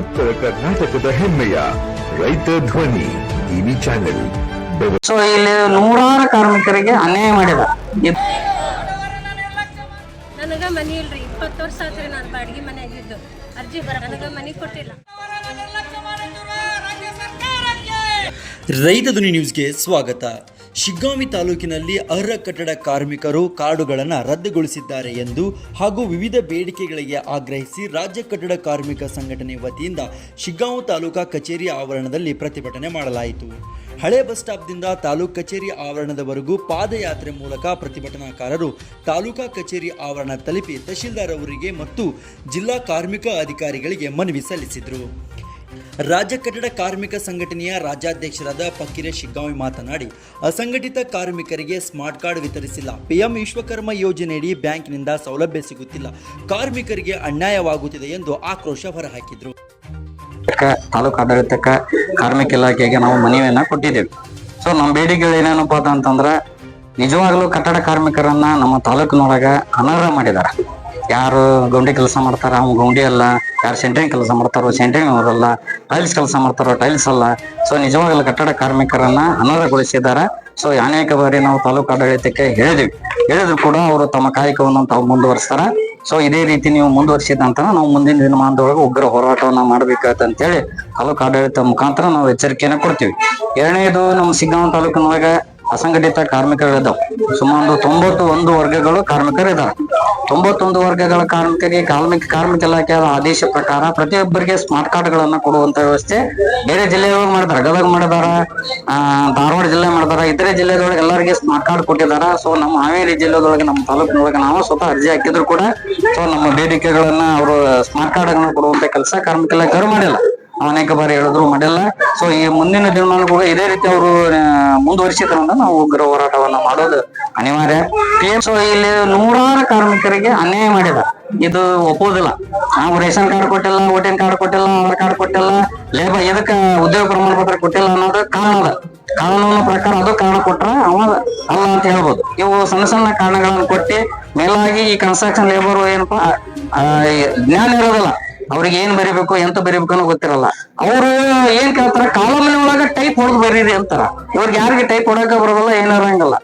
ಉತ್ತರ ಕರ್ನಾಟಕದ ಹೆಮ್ಮೆಯ ರೈತ ಧ್ವನಿ ಟಿವಿ ಚಾನೆಲ್. ಸೊ ಇಲ್ಲಿ ನೂರಾರು ಕಾರ್ಮಿಕರಿಗೆ ಅನ್ಯಾಯ ಮಾಡಿದ. ನನಗ ಮನಿ ಇಲ್ರಿ ಇಪ್ಪತ್ತು ವರ್ಷ ಆತ್ರಿ ನಾನು ಬಾಡಿಗೆ ಮನೆಯಾಗಿದ್ದು. ಅರ್ಜಿ ಬರ ನನಗ ಮನಿ ಕೊಟ್ಟಿಲ್ಲ. ರೈತ ಧ್ವನಿ ನ್ಯೂಸ್ಗೆ ಸ್ವಾಗತ. ಶಿಗ್ಗಾಂವಿ ತಾಲೂಕಿನಲ್ಲಿ ಅರ್ಹ ಕಟ್ಟಡ ಕಾರ್ಮಿಕರು ಕಾರ್ಡುಗಳನ್ನು ರದ್ದುಗೊಳಿಸಿದ್ದಾರೆ ಎಂದು ಹಾಗೂ ವಿವಿಧ ಬೇಡಿಕೆಗಳಿಗೆ ಆಗ್ರಹಿಸಿ ರಾಜ್ಯ ಕಟ್ಟಡ ಕಾರ್ಮಿಕ ಸಂಘಟನೆ ವತಿಯಿಂದ ಶಿಗ್ಗಾಂವ್ ತಾಲೂಕಾ ಕಚೇರಿ ಆವರಣದಲ್ಲಿ ಪ್ರತಿಭಟನೆ ಮಾಡಲಾಯಿತು. ಹಳೆ ಬಸ್ ಸ್ಟಾಪ್ದಿಂದ ತಾಲೂಕು ಕಚೇರಿ ಆವರಣದವರೆಗೂ ಪಾದಯಾತ್ರೆ ಮೂಲಕ ಪ್ರತಿಭಟನಾಕಾರರು ತಾಲೂಕಾ ಕಚೇರಿ ಆವರಣ ತಲುಪಿ ತಹಶೀಲ್ದಾರ್ ಅವರಿಗೆ ಮತ್ತು ಜಿಲ್ಲಾ ಕಾರ್ಮಿಕ ಅಧಿಕಾರಿಗಳಿಗೆ ಮನವಿ ಸಲ್ಲಿಸಿದರು. ರಾಜ್ಯ ಕಟ್ಟಡ ಕಾರ್ಮಿಕ ಸಂಘಟನೆಯ ರಾಜ್ಯಾಧ್ಯಕ್ಷರಾದ ಫಕೀರ ಶಿಗ್ಗಾಂವಿ ಮಾತನಾಡಿ, ಅಸಂಘಟಿತ ಕಾರ್ಮಿಕರಿಗೆ ಸ್ಮಾರ್ಟ್ ಕಾರ್ಡ್ ವಿತರಿಸಿಲ್ಲ. ಪಿಎಂ ವಿಶ್ವಕರ್ಮ ಯೋಜನೆಯಡಿ ಬ್ಯಾಂಕಿನಿಂದ ಸೌಲಭ್ಯ ಸಿಗುತ್ತಿಲ್ಲ. ಕಾರ್ಮಿಕರಿಗೆ ಅನ್ಯಾಯವಾಗುತ್ತಿದೆ ಎಂದು ಆಕ್ರೋಶ ಹೊರಹಾಕಿದರು. ತಾಲೂಕು ಆಡಳಿತಕ್ಕ ಕಾರ್ಮಿಕ ಇಲಾಖೆಗೆ ನಾವು ಮನವಿಯನ್ನ ಕೊಟ್ಟಿದ್ದೇವೆ. ಸೊ ನಮ್ಮ ಬೇಡಿಕೆಗಳು ಏನೇನಪ್ಪ ಅಂತಂದ್ರೆ, ನಿಜವಾಗ್ಲೂ ಕಟ್ಟಡ ಕಾರ್ಮಿಕರನ್ನ ನಮ್ಮ ತಾಲೂಕಿನೊಳಗ ಅನರ್ಹ ಮಾಡಿದಾರ ಯಾರು ಗೌಂಡಿ ಕೆಲಸ ಮಾಡ್ತಾರ? ಅವ್ನು ಗೌಂಡಿ ಅಲ್ಲ. ಯಾರು ಸೆಂಟ್ರಿಂಗ್ ಕೆಲಸ ಮಾಡ್ತಾರೋ? ಸೆಂಟ್ರಿಂಗ್ ಅವರಲ್ಲ. ಟೈಲ್ಸ್ ಕೆಲಸ ಮಾಡ್ತಾರೋ? ಟೈಲ್ಸ್ ಅಲ್ಲ. ಸೊ ನಿಜವಾಗಲೂ ಕಟ್ಟಡ ಕಾರ್ಮಿಕರನ್ನ ಅನರ್ಹಗೊಳಿಸಿದ್ದಾರೆ. ಸೊ ಅನೇಕ ಬಾರಿ ನಾವು ತಾಲೂಕು ಆಡಳಿತಕ್ಕೆ ಹೇಳಿದ್ವಿ. ಹೇಳಿದ್ರು ಕೂಡ ಅವರು ತಮ್ಮ ಕಾಯಕವನ್ನು ತಾವು ಮುಂದುವರಿಸ್ತಾರ. ಸೊ ಇದೇ ರೀತಿ ನೀವು ಮುಂದುವರಿಸಿದಂತ ನಾವು ಮುಂದಿನ ದಿನಮಾನದೊಳಗೆ ಉಗ್ರ ಹೋರಾಟವನ್ನ ಹೇಳಿ ತಾಲೂಕು ಆಡಳಿತ ಮುಖಾಂತರ ನಾವು ಎಚ್ಚರಿಕೆಯನ್ನ ಕೊಡ್ತೀವಿ. ಎರಡನೇದು ನಮ್ಮ ಸಿಗ್ಗಾಂವ ತಾಲೂಕಿನೊಳಗ ಅಸಂಘಟಿತ ಕಾರ್ಮಿಕರಿದ್ದಾವೆ ಸುಮಾರು ತೊಂಬತ್ತು ಒಂದು ವರ್ಗಗಳು ಕಾರ್ಮಿಕರಿದ್ದಾರೆ ತೊಂಬತ್ತೊಂದು ವರ್ಗಗಳ ಕಾರ್ಮಿಕರಿಗೆ ಕಾರ್ಮಿಕ ಕಾರ್ಮಿಕ ಇಲಾಖೆಯ ಆದೇಶ ಪ್ರಕಾರ ಪ್ರತಿಯೊಬ್ಬರಿಗೆ ಸ್ಮಾರ್ಟ್ ಕಾರ್ಡ್ಗಳನ್ನ ಕೊಡುವಂತ ವ್ಯವಸ್ಥೆ ಬೇರೆ ಜಿಲ್ಲೆಯೊಳಗೆ ಮಾಡಿದಾರೆ ಗದಗ ಮಾಡಿದಾರ ಧಾರವಾಡ ಜಿಲ್ಲೆ ಮಾಡಿದಾರ, ಇತರೆ ಜಿಲ್ಲೆದೊಳಗೆ ಎಲ್ಲರಿಗೆ ಸ್ಮಾರ್ಟ್ ಕಾರ್ಡ್ ಕೊಟ್ಟಿದ್ದಾರೆ ಸೊ ನಮ್ಮ ಹಾವೇರಿ ಜಿಲ್ಲೆದೊಳಗೆ, ನಮ್ಮ ತಾಲೂಕಿನೊಳಗೆ ನಾವು ಸ್ವತಃ ಅರ್ಜಿ ಹಾಕಿದ್ರು ಕೂಡ ಸೊ ನಮ್ಮ ಬೇಡಿಕೆಗಳನ್ನ ಅವರು ಸ್ಮಾರ್ಟ್ ಕಾರ್ಡ್ಗಳನ್ನ ಕೊಡುವಂತ ಕೆಲಸ ಕಾರ್ಮಿಕ ಇಲಾಖೆಯವರು ಮಾಡಿಲ್ಲ. ಅನೇಕ ಬಾರಿ ಹೇಳಿದ್ರು ಮಾಡಿಲ್ಲ. ಸೊ ಈ ಮುಂದಿನ ದಿನಮಾನಗಳು ಇದೇ ರೀತಿ ಅವರು ಮುಂದುವರಿಸಿದ್ರಿಂದ ನಾವು ಉಗ್ರ ಹೋರಾಟವನ್ನ ಮಾಡೋದು ಅನಿವಾರ್ಯ. ಸೊ ಇಲ್ಲಿ ನೂರಾರು ಕಾರ್ಮಿಕರಿಗೆ ಅನ್ಯಾಯ ಮಾಡಿದ. ಇದು ಒಪ್ಪೋದಿಲ್ಲ ನಾವು ರೇಷನ್ ಕಾರ್ಡ್ ಕೊಟ್ಟಿಲ್ಲ ಓಟಿನ್ ಕಾರ್ಡ್ ಕೊಟ್ಟಿಲ್ಲ, ಆಧಾರ್ ಕಾರ್ಡ್ ಕೊಟ್ಟಿಲ್ಲ ಲೇಬರ್ ಎದಕ್ಕೆ ಉದ್ಯೋಗ ಪ್ರಮಾಣ ಪತ್ರ ಕೊಟ್ಟಿಲ್ಲ ಅನ್ನೋದು ಕಾರಣ ಅದ ಕಾನೂನು ಪ್ರಕಾರ ಅದು ಕಾರಣ ಕೊಟ್ರ ಅವ ಅಲ್ಲ ಅಂತ ಹೇಳ್ಬೋದು. ಇವು ಸಣ್ಣ ಸಣ್ಣ ಕಾರಣಗಳನ್ನು ಕೊಟ್ಟು ಮೇಲಾಗಿ ಈ ಕನ್ಸ್ಟ್ರಕ್ಷನ್ ಲೇಬರ್ ಏನಪ್ಪಾ ಜ್ಞಾನ ಇರೋದಿಲ್ಲ. ಅವ್ರಿಗೆ ಏನ್ ಬರಿಬೇಕು ಎಂತ ಬರಿಬೇಕು ಅನ್ನೋ ಗೊತ್ತಿರಲ್ಲ. ಅವರು ಏನ್ ಕೇಳ್ತಾರ ಕಾಲಮನೆ ಒಳಗ ಟೈಪ್ ಹೊಡೆದು ಬರೀರಿ ಅಂತಾರ ಇವ್ರಿಗೆ ಯಾರಿಗೆ ಟೈಪ್ ಹೊಡಕ ಬರೋದಿಲ್ಲ ಏನಿರಂಗಿಲ್ಲ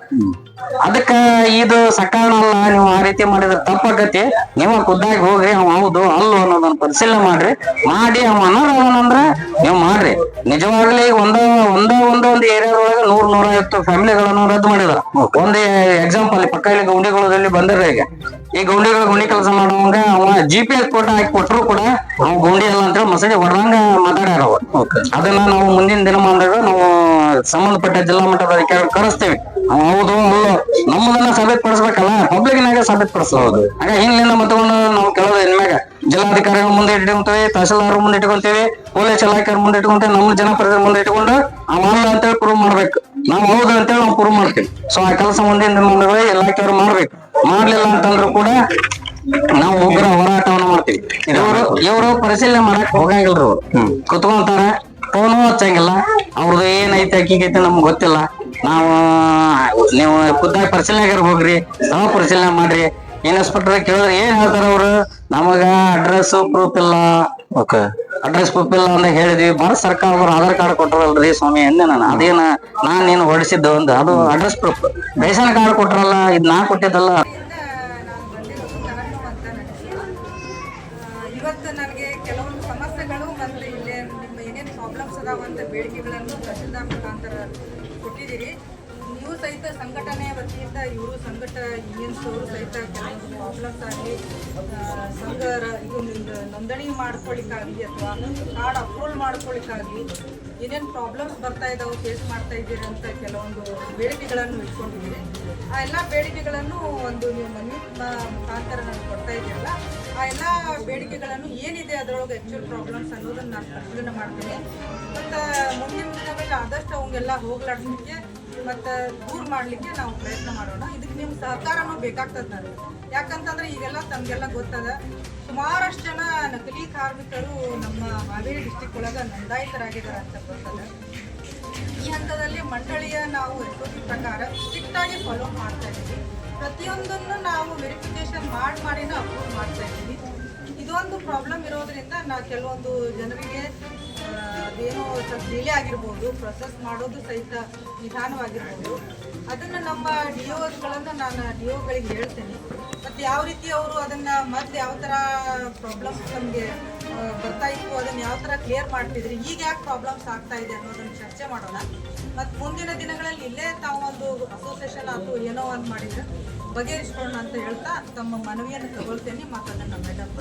ಅದಕ್ಕ ಇದು ಸಕಾರಣ ಅಲ್ಲ ನೀವು ಆ ರೀತಿ ಮಾಡಿದ್ರೆ ತಪ್ಪಾಗತ್ತೆ. ನೀವು ಖುದ್ದಾಗಿ ಹೋಗ್ರಿ ಅವ್ ಹೌದು ಅಲ್ಲೋ ಅನ್ನೋದನ್ನ ಪರಿಶೀಲನೆ ಮಾಡ್ರಿ. ಮಾಡಿ ಅವ ಅನರ್ಹವನಂದ್ರ ನೀವು ಮಾಡ್ರಿ. ನಿಜವಾಗ್ಲಿ ಈಗ ಒಂದ ಒಂದ ಒಂದ ಒಂದ್ ಏರಿಯಾದೊಳಗ ನೂರ್ ನೂರ ಐವತ್ತು ಫ್ಯಾಮಿಲಿಗಳನ್ನು ರದ್ದು ಮಾಡಿದ್ರ. ಒಂದೇ ಎಕ್ಸಾಂಪಲ್ ಪಕ್ಕ ಇಲ್ಲಿ ಗುಂಡಿಗಳಲ್ಲಿ ಬಂದಿರ ಈಗ. ಈ ಗೌಂಡಿಗಳ ಗುಂಡಿ ಕೆಲಸ ಮಾಡುವಂಗ ಅವ ಜಿ ಪಿ ಎಸ್ ಫೋಟೋ ಹಾಕಿ ಕೊಟ್ರು ಕೂಡ ಅವ ಗೌಂಡಿ ಅಲ್ಲ ಅಂತೇಳಿ ಮಸಡಿ ಹೊರದಂಗ ಮಾತಾಡ್ಯಾರ ಅವ್ರು. ಅದನ್ನ ನಾವು ಮುಂದಿನ ದಿನಮಾನದಾಗ ನಾವು ಸಂಬಂಧಪಟ್ಟ ಜಿಲ್ಲಾ ಮಟ್ಟದ ಅಧಿಕಾರಿ ಕರೆಸ್ತೇವೆ. ಅವ ಹೌದು ನಮ್ಮದನ್ನ ಸಾಬೀತುಪಡಿಸ್ಬೇಕಲ್ಲ ಸಾಬೀತ್ ಸಾಬೀತುಪಡಿಸಬಹುದು ಆಗ ಹಿಂದಿನ ಮತವನ್ನ ನಾವು ಕೇಳೋದು ಇನ್ಮ್ಯಾಗ ಜಿಲ್ಲಾಧಿಕಾರಿಗಳ ಮುಂದೆ ಇಟ್ಕೊಂತೇವೆ ತಹಸೀಲ್ದಾರ ಮುಂದೆ ಇಟ್ಕೊಂತೇವೆ ಪೊಲೀಸ್ ಇಲಾಖೆಯವ್ರ ಮುಂದೆ ಇಟ್ಕೊಂತೇವೆ ನಮ್ಮ ಜನಪ್ರತಿನಿಧಿ ಮುಂದೆ ಇಟ್ಕೊಂಡು ಆ ಮುಳ್ಳ ಅಂತೇಳಿ ಪ್ರೂವ್ ಮಾಡ್ಬೇಕು. ನಾವು ಹೌದು ಅಂತೇಳಿ ನಾವು ಪ್ರೂವ್ ಮಾಡ್ತೀವಿ. ಸೊ ಆ ಕೆಲಸ ಮುಂದಿನ ದಿನಮಾನಗಳು ಇಲಾಖೆಯವ್ರು ಮಾಡ್ಬೇಕು. ಮಾಡ್ಲಿಲ್ಲ ಅಂತಂದ್ರು ಕೂಡ ನಾವು ಉಗ್ರ ಹೋರಾಟವನ್ನ ಮಾಡ್ತೀವಿ. ಇವರು ಇವರು ಪರಿಶೀಲನೆ ಮಾಡಕ್ ಹೋಗಂಗಿಲ್ರಿ. ಅವ್ರು ಕುತ್ಕೊಂತಾರ ಫೋನು ಹಚ್ಚಂಗಿಲ್ಲ ಅವ್ರದ್ದು ಏನೈತೆ ಅಕ್ಕಿಗೈತೆ ನಮ್ಗೆ ಗೊತ್ತಿಲ್ಲ. ನಾವು ನೀವು ಖುದ್ದಾಗಿ ಪರಿಶೀಲನೆಗಾರ ಹೋಗ್ರಿ ನಾವು ಪರಿಶೀಲನೆ ಮಾಡ್ರಿ. ಇನ್ಸ್ಪೆಕ್ಟರ್ ಕೇಳಿದ್ರೆ ಏನ್ ಹೇಳ್ತಾರ ಅವ್ರು? ನಮಗ ಅಡ್ರೆಸ್ ಪ್ರೂಫ್ ಇಲ್ಲ. ಓಕೆ. ಅಡ್ರೆಸ್ ಪ್ರೂಫ್ ಇಲ್ಲ ಅಂತ ಹೇಳಿದ್ವಿ. ಭಾರತ ಸರ್ಕಾರದವ್ರು ಆಧಾರ್ ಕಾರ್ಡ್ ಕೊಟ್ಟರಲ್ರಿ ಸ್ವಾಮಿ ಎಂದೆ ನಾನು. ಅದೇನ ನಾನ್ ನೀನು ಹೊಡಿಸಿದ್ದು ಒಂದು ಅದು ಅಡ್ರೆಸ್ ಪ್ರೂಫ್ ರೇಷನ್ ಕಾರ್ಡ್ ಕೊಟ್ಟರಲ್ಲ ಇದ್ ನಾ ಕೊಟ್ಟಿದ್ದಲ್ಲ ನಾನು ಬಂದಿರೋದು ತರನ್ನು ಅಂತ ನನಗೆ ಇವತ್ತು ನನಗೆ ಕೆಲವೊಂದು ಸಮಸ್ಯೆಗಳು ಮತ್ತು ಇಲ್ಲೇ ನಿಮ್ಮ ಏನೇನು ಪ್ರಾಬ್ಲಮ್ಸ್ ಅದಾವ ಅಂತ ಬೇಡಿಕೆಗಳನ್ನು ತಹಶೀಲ್ದಾರ್ ಮುಖಾಂತರ ಕೊಟ್ಟಿದ್ದೀರಿ. ನೀವು ಸಹಿತ ಸಂಘಟನೆ ವತಿಯಿಂದ, ಇವರು ಸಂಘಟ ಯೂನಿಯನ್ಸ್ ಅವರು ಸಹಿತ ಕೆಲವೊಂದು ಪ್ರಾಬ್ಲಮ್ಸ್ ಆಗಲಿ ಸಂಘ ಇದು ನೋಂದಣಿ ಮಾಡ್ಕೊಳ್ಳಿಕ್ಕಾಗಲಿ ಅಥವಾ ಕಾರ್ಡ್ ಅಪ್ರೂವಲ್ ಮಾಡ್ಕೊಳ್ಳಿಕ್ಕಾಗಲಿ ಏನೇನು ಪ್ರಾಬ್ಲಮ್ಸ್ ಬರ್ತಾ ಇದಾವೆ ಫೇಸ್ ಮಾಡ್ತಾ ಇದ್ದೀರಿ ಅಂತ ಕೆಲವೊಂದು ಬೇಡಿಕೆಗಳನ್ನು ಇಟ್ಕೊಂಡಿದ್ದೀರಿ. ಆ ಎಲ್ಲ ಬೇಡಿಕೆಗಳನ್ನು ಒಂದು ನೀವು ಮನವಿ ಮ- ಮುಖಾಂತರ ನಾನು ಕೊಡ್ತಾ ಇದ್ದೀರಲ್ಲ ಆ ಎಲ್ಲ ಬೇಡಿಕೆಗಳನ್ನು ಏನಿದೆ ಅದರೊಳಗೆ ಆ್ಯಕ್ಚುಲ್ ಪ್ರಾಬ್ಲಮ್ಸ್ ಅನ್ನೋದನ್ನು ನಾನು ಪರಿಶೀಲನೆ ಮಾಡ್ತೀನಿ. ಮತ್ತು ಮುಂದಿನ ದಿನಗಳಲ್ಲಿ ಆದಷ್ಟು ಅವಂಗೆಲ್ಲ ಹೋಗ್ಲಾಡ್ಸಲಿಕ್ಕೆ ಮತ್ತು ದೂರ ಮಾಡಲಿಕ್ಕೆ ನಾವು ಪ್ರಯತ್ನ ಮಾಡೋಣ. ಇದಕ್ಕೆ ನಿಮ್ಮ ಸಹಕಾರನೂ ಬೇಕಾಗ್ತದೆ ನನಗೆ. ಯಾಕಂತಂದ್ರೆ ಈಗೆಲ್ಲ ತಮಗೆಲ್ಲ ಗೊತ್ತದ, ಸುಮಾರಷ್ಟು ಜನ ನಕಲಿ ಕಾರ್ಮಿಕರು ನಮ್ಮ ಹಾವೇರಿ ಡಿಸ್ಟಿಕ್ ಒಳಗೆ ನೋಂದಾಯಿತರಾಗಿದ್ದಾರೆ ಅಂತ ಗೊತ್ತದ. ಈ ಹಂತದಲ್ಲಿ ಮಂಡಳಿಯ ನಾವು ಎಸ್ ಪ್ರಕಾರ ಸ್ಟ್ರಿಕ್ಟಾಗಿ ಫಾಲೋ ಮಾಡ್ತಾ ಇದ್ದೀವಿ. ಪ್ರತಿಯೊಂದನ್ನು ನಾವು ವೆರಿಫಿಕೇಶನ್ ಮಾಡಿ ಮಾಡಿನೂ ಅಪ್ರೂವ್ ಮಾಡ್ತಾ ಇದ್ದೀವಿ. ಇದೊಂದು ಪ್ರಾಬ್ಲಮ್ ಇರೋದ್ರಿಂದ ನಾ ಕೆಲವೊಂದು ಜನರಿಗೆ ಅದೇನೋ ಸ್ವಲ್ಪ ಡಿಲೇ ಆಗಿರ್ಬೋದು ಪ್ರೊಸೆಸ್ ಮಾಡೋದು ಸಹಿತ ನಿಧಾನವಾಗಿರ್ಬೋದು. ಅದನ್ನು ನಮ್ಮ ಡಿ ಒಗಳನ್ನು ನಾನು ಡಿ ಒಗಳಿಗೆ ಹೇಳ್ತೇನೆ. ಮತ್ತು ಯಾವ ರೀತಿ ಅವರು ಅದನ್ನು ಮತ್ತೆ ಯಾವ ಥರ ಪ್ರಾಬ್ಲಮ್ಸ್ ನಮಗೆ ಬರ್ತಾ ಇತ್ತು, ಅದನ್ನು ಯಾವ ಥರ ಕ್ಲಿಯರ್ ಮಾಡ್ತಿದ್ರಿ, ಈಗ ಯಾಕೆ ಪ್ರಾಬ್ಲಮ್ಸ್ ಆಗ್ತಾ ಇದೆ ಅನ್ನೋದನ್ನು ಚರ್ಚೆ ಮಾಡೋಣ. ಮತ್ತು ಮುಂದಿನ ದಿನಗಳಲ್ಲಿ ಇಲ್ಲೇ ತಾವು ಒಂದು ಅಸೋಸಿಯೇಷನ್ ಆಯಿತು, ಏನೋ ಒಂದು ಮಾಡಿದ್ರೆ. ಬಗೆಹರಿಸ್ಕೊಳ್ಳೋಣ ಅಂತ ಹೇಳ್ತಾ ತಮ್ಮ ಮನವಿಯನ್ನು ತಗೊಳ್ತೇನೆ ಮಾತ್ರ ನಮ್ಮ ಮೇಡಮ್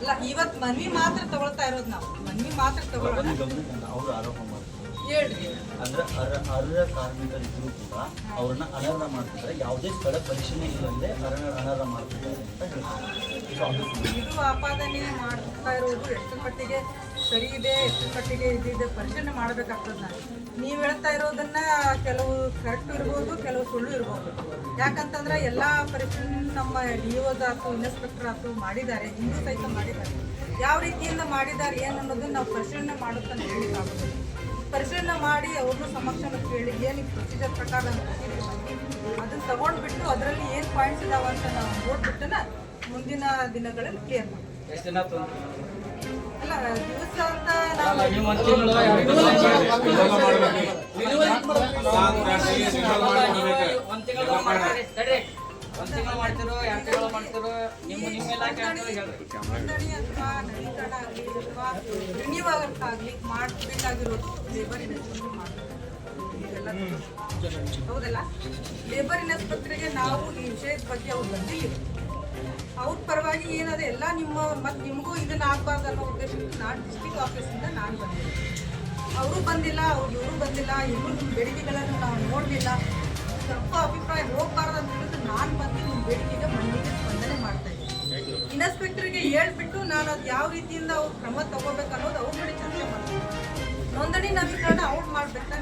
ಇಲ್ಲ ಇವತ್ತು ಮನವಿ ಮಾತ್ರ ತಗೊಳ್ತಾ ಇರೋದು ನಾವು. ಮನವಿ ಮಾತ್ರ ತಗೊಳ್ಳೋಣ. ಅವರು ಆರೋಪ ಮಾಡ್ತಾರೆ. ಹೇಳ್ರಿ. ಅಂದ್ರೆ ಅರ್ಹ ಅರ್ಹ ಕಾರ್ಮಿಕರಿದ್ರು ಕೂಡ ಅವ್ರನ್ನ ಅನರ್ಹ ಮಾಡ್ತಿದ್ದಾರೆ. ಯಾವುದೇ ಸ್ಥಳ ಪರಿಶೀಲನೆ ಇಲ್ಲದೆ ಅರ್ಹ ಅನರ್ಹ ಮಾಡ್ತಿದ್ದಾರೆ ಅಂತ ಹೇಳ್ತಾರೆ. ಇದು ಆಪಾದನೆ ಮಾಡ್ತಾ ಇರೋದು ಎಷ್ಟು ಮಟ್ಟಿಗೆ? ಸರಿ ಇದೆ ಎಷ್ಟು ಮಟ್ಟಿಗೆ ಇದಿದೆ ಪರಿಶೀಲನೆ ಮಾಡಬೇಕಾಗ್ತದೆ ನಾನು ನೀವು ಹೇಳ್ತಾ ಇರೋದನ್ನ ಕೆಲವು ಕರೆಕ್ಟ್ ಇರ್ಬೋದು, ಕೆಲವು ಸುಳ್ಳು ಇರ್ಬೋದು. ಯಾಕಂತಂದ್ರೆ ಎಲ್ಲ ಪರಿಶೀಲನೆ ನಮ್ಮ ಡಿ ಆಯ್ತು ಇನ್ಸ್ಪೆಕ್ಟರ್ ಆಯ್ತು ಮಾಡಿದ್ದಾರೆ, ಇನ್ನೂ ಸಹಿತ ಮಾಡಿದ್ದಾರೆ. ಯಾವ ರೀತಿಯಿಂದ ಮಾಡಿದ್ದಾರೆ ಏನು ಅನ್ನೋದನ್ನ ನಾವು ಪರಿಶೀಲನೆ ಮಾಡುತ್ತಂತ ಹೇಳಿಕ್ಕಾಗೋದು ಪರಿಶೀಲನೆ ಮಾಡಿ ಅವ್ರನ್ನ ಸಮಕ್ಷ ಕೇಳಿ ಏನು ಪ್ರೊಸೀಜರ್ ಪ್ರಕಾರ ಅದನ್ನ ತಗೊಂಡ್ಬಿಟ್ಟು ಅದರಲ್ಲಿ ಏನು ಪಾಯಿಂಟ್ಸ್ ಇದಾವ ಅಂತ ನಾವು ನೋಡ್ಬಿಟ್ಟನ ಮುಂದಿನ ದಿನಗಳಲ್ಲಿ ಕ್ಲಿಯರ್ ಮಾಡ್ತೀವಿ. ಒಂದ್ ತಿಂಗಳು ಮಾಡ್ತೀರಿ ತಡ್ರಿ ಒಂದ್ ತಿಂಗಳು ಮಾಡ್ತಿರೋ ಎರಡ್ ತಿಂಗಳು ಮಾಡ್ತಿರೋ ನಿಮ್ಮ ನಿಮ್ಮ ಇಲಾಖೆ ಅಂತ ಹೇಳ್ರಿ ನೋಂದಣಿ ಅಥವಾ ನವೀಕರಣ ಆಗಲಿ ಅಥವಾ ರಿನ್ಯೂವಲ್ ಆಗಲಿ ಮಾಡಬೇಕಾಗಿರೋದು ಲೇಬರ್ ಇನ್ಸ್ಪೆಕ್ಟರ್ ಹೌದಲ್ಲ ಲೇಬರ್ ಇನ್ಸ್ಪೆಕ್ಟರ್ಗೆ ನಾವು ಈ ವಿಷಯದ ಬಗ್ಗೆ ಅವ್ರು ಬಂದಿಲ್ಲ ಅವ್ರ ಪರವಾಗಿ ಏನದ ಎಲ್ಲ ನಿಮ್ಮ ಮತ್ತು ನಿಮಗೂ ಇದನ್ನ ಆಗಬಾರ್ದು ಅನ್ನೋ ಉದ್ದೇಶಕ್ಕೆ ನಾನು ಡಿಸ್ಟಿಕ್ ಆಫೀಸಿಂದ ನಾನು ಬಂದಿದ್ದೆ ಅವರು ಬಂದಿಲ್ಲ, ಅವ್ರು ಇವರು ಬಂದಿಲ್ಲ, ಇವರು ನಿಮ್ಮ ಬೇಡಿಕೆಗಳನ್ನು ನಾವು ನೋಡಲಿಲ್ಲ. ತಪ್ಪು ಅಭಿಪ್ರಾಯ ಹೋಗ್ಬಾರ್ದು ಅಂತ ಹೇಳಿದ್ರೆ ನಾನು ಬಂದು ನಿಮ್ಮ ಬೇಡಿಕೆಗೆ ಮಣ್ಣಿಗೆ ಸ್ಪಂದನೆ ಮಾಡ್ತಾ ಇದ್ದೀನಿ. ಇನ್ಸ್ಪೆಕ್ಟರ್ಗೆ ಹೇಳ್ಬಿಟ್ಟು ನಾನು ಅದು ಯಾವ ರೀತಿಯಿಂದ ಅವ್ರು ಕ್ರಮ ತಗೋಬೇಕು ಅನ್ನೋದು ಅವ್ರ ನೋಡಿ ಚರ್ಚೆ ಮಾಡ್ತೀನಿ. ನೋಂದಣಿ ನವೀಕರಣ ಔಟ್ ಮಾಡ್ಬೇಕು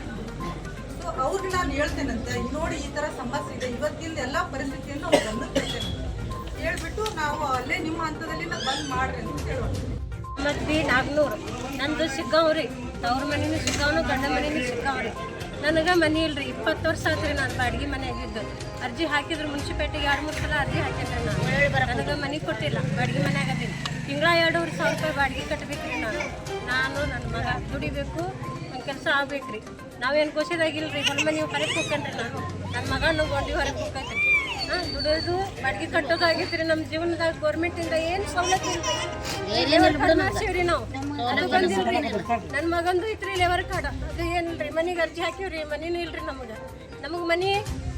ಸೊ ಅವ್ರಿಗೆ ನಾನು ಹೇಳ್ತೇನಂತೆ ನೋಡಿ ಈ ಥರ ಸಮಸ್ಯೆ ಇದೆ, ಇವತ್ತಿಂದ ಎಲ್ಲ ಪರಿಸ್ಥಿತಿಯನ್ನು ಅವ್ರು ಗಮನಕ್ಕೆ ತರ್ತೇನೆ ಹೇಳ್ಬಿಟ್ಟು ನಾವು ಅಲ್ಲೇ ನಿಮ್ಮ ಹಂತದಲ್ಲಿ ಬಂದ್ ಮಾಡ್ರಿ ಅಂತ ಹೇಳೋಣ ಮತ್ತು ಬಿ ನಾಗ್ನೂರು. ನಂದು ಸಿಕ್ಕವ್ರಿ ತವ್ರ ಮನೇನು ಸಿಕ್ಕವನು ಗಂಡ ಮನೇನು ಸಿಕ್ಕವ್ರಿ ನನಗೆ ಮನೆ ಇಲ್ರಿ. ಇಪ್ಪತ್ತು ವರ್ಷ ಆತ್ರಿ ನಾನು ಬಾಡಿಗೆ ಮನೆ ಆಗಿದ್ದು ಅರ್ಜಿ ಹಾಕಿದ್ರು ಮುನ್ಸಿಪಾಲ್ಟಿಗೆ ಎರಡು, ಮೂರು ಸಲ ಅರ್ಜಿ ಹಾಕಿದ್ರಿ ನಾನು. ನನಗೆ ಮನೆ ಕೊಟ್ಟಿಲ್ಲ. ಬಾಡಿಗೆ ಮನೆ ಆಗದಿಲ್ಲ ತಿಂಗಳ ಎರಡೂವರೆ ಸಾವಿರ ರೂಪಾಯಿ ಬಾಡಿಗೆ ಕಟ್ಟಬೇಕ್ರಿ ನಾನು. ನಾನು ನನ್ನ ಮಗ ದುಡಿಬೇಕು. ನನ್ನ ಕೆಲಸ ಆಗ್ಬೇಕ್ರಿ. ನಾವೇನು ಖುಷಿದಾಗಿಲ್ರಿ ಹೊಲ ಮನೆ ಹೊರಗೆ ಹೋಗ್ಕನ್ರಿ ನಾನು. ನನ್ನ ಮಗನು ಗೊಂಡಿ ಹೊರಗೆ ಹೋಗ್ತೈತ್ರಿ ಹಾಂ ದುಡಿಯೋದು ಬಾಡಿಗೆ ಕಟ್ಟೋದಾಗೈತ್ರಿ ನಮ್ಮ ಜೀವನದಾಗ ಗೌರ್ಮೆಂಟಿಂದ ಏನು ಸವಲತ್ತು ಇಲ್ರಿ ನಾವು. ನನ್ನ ಮಗಂದು ಐತ್ರಿ ಲೇವರ್ ಕಾರ್ಡ್ ಅದು ಏನಿಲ್ರಿ ಮನೆಗೆ ಅರ್ಜಿ ಹಾಕಿವ್ರಿ ಮನಿನೂ ಇಲ್ರಿ ನಮಗೆ. ನಮಗೆ ಮನೆ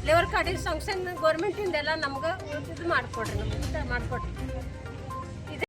ಲೇವರ್ ಕಾರ್ಡಿಗೆ ಸಂಕ್ಷನ್ ಗೌರ್ಮೆಂಟಿಂದ ಎಲ್ಲ ನಮ್ಗೆ ಇದು ಮಾಡಿಕೊಡ್ರಿ ನಮ್ಗೆ ಮಾಡಿಕೊಡ್ರಿ.